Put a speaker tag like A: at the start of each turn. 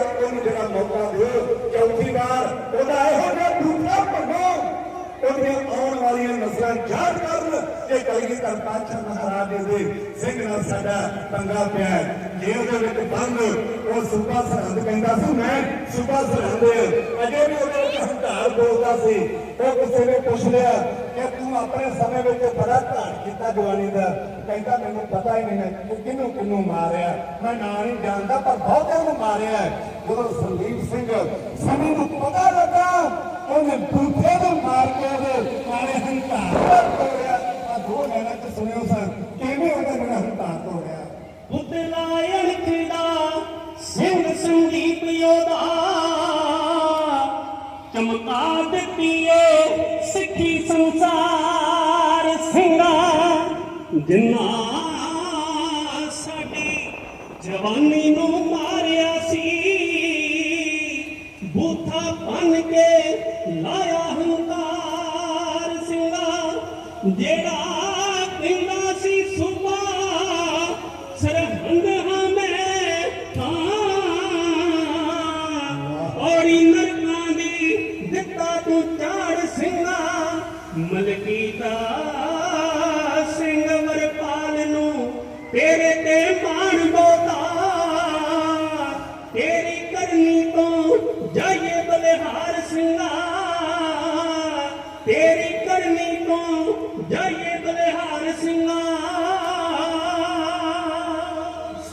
A: ਵਾਰ ਉਹਨੂੰ ਜਿਹੜਾ ਮੌਕਾ ਦਿਓ ਚੌਥੀ ਵਾਰ ਉਹਦਾ ਇਹੋ ਜਿਹਾ ਦੂਜਾ ਭੰਗੋ ਉਹਦੀਆਂ ਆਉਣ ਵਾਲੀਆਂ ਨਸਲਾਂ ਯਾਦ ਕਰਨ ਕਿ ਕਲਗੀਧਰ ਪਾਤਸ਼ਾਹ ਮਹਾਰਾਜ ਦੇ, ਸਿੰਘ ਨਾਲ ਸਾਡਾ ਪੰਗਾ ਪਿਆ ਜੇਲ੍ਹ ਦੇ ਵਿੱਚ ਬੰਦ, ਉਹ ਸੂਬਾ ਸਰਹੰਦ ਕਹਿੰਦਾ ਸੀ, ਮੈਂ ਸੂਬਾ ਸਰਹੰਦ ਅਜੇ ਵੀ ਉਹਦੇ ਵਿੱਚ ਹੰਕਾਰ ਬੋਲਦਾ ਸੀ। ਉਹ ਕਿਸੇ ਨੇ ਪੁੱਛ ਲਿਆ ਕਿ ਤੂੰ ਆਪਣੇ ਸਮੇਂ ਵਿੱਚ ਬੜਾ ਘਾਟ ਕੀਤਾ ਜਵਾਨੀ ਦਾ। ਕਹਿੰਦਾ, ਮੈਨੂੰ ਪਤਾ ਹੀ ਨਹੀਂ ਹੈ ਕਿ ਕਿਹਨੂੰ ਕਿਹਨੂੰ ਮਾਰਿਆ। ਮੈਂ ਨਾਂ ਨਹੀਂ ਜਾਣਦਾ, ਪਰ ਬਹੁਤਿਆਂ ਨੂੰ ਮਾਰਿਆ ਹੈ। ਜਦੋਂ ਸੰਦੀਪ ਸਿੰਘ ਸਮੇਂ ਨੂੰ ਪਤਾ ਲੱਗਾ, ਉਹਨੇ ਬੂਥੇ ਨੂੰ ਮਾਰ ਕੇ ਉਹਦੇ ਮਾਰੇ ਹੰਕਾਰ ਦਾ ਤੋੜਿਆ ਆ ਦੋ ਲੈਣਾ ਚ ਸੁਣਿਓ ਸਰ ਕਿਵੇਂ ਉਹਨੇ ਮੇਰਾ ਹੰਕਾਰ ਤੋੜਿਆ
B: ਪੁਤਲਾਇਣ ਖਿੜਾ ਸਿੰਘ ਸੰਦੀਪ ਯੋਧਾ। ਚਮਕਾ ਦਿੱਤੀ ਏ ਸਿੱਖੀ ਸੰਸਾਰ ਸਿੰਘਾ। ਜਿਨ੍ਹਾਂ ਸਾਡੀ ਜਵਾਨੀ ਨੂੰ ਮਾਰਿਆ ਸੀ, ਬੂਥਾ ਬਨ ਕੇ ਲਾਇਆ ਹੰਕਾਰ ਸਿੰਘਾ। ਜਿਹੜਾ ਕਹਿੰਦਾ ਸੀ ਸੁਬਾ ਸਰਹੰਦ ਹਾਂ ਤੇਰੇ ਤੇ ਮਾਣ ਬੋਤਾ ਤੇਰੀ ਕਰਨੀ ਤੋਂ ਜਾਈਏ ਬਲਿਹਾਰ ਸਿੰਘਾ ਤੇਰੀ ਕਰਨੀ ਤੋਂ ਜਾਈਏ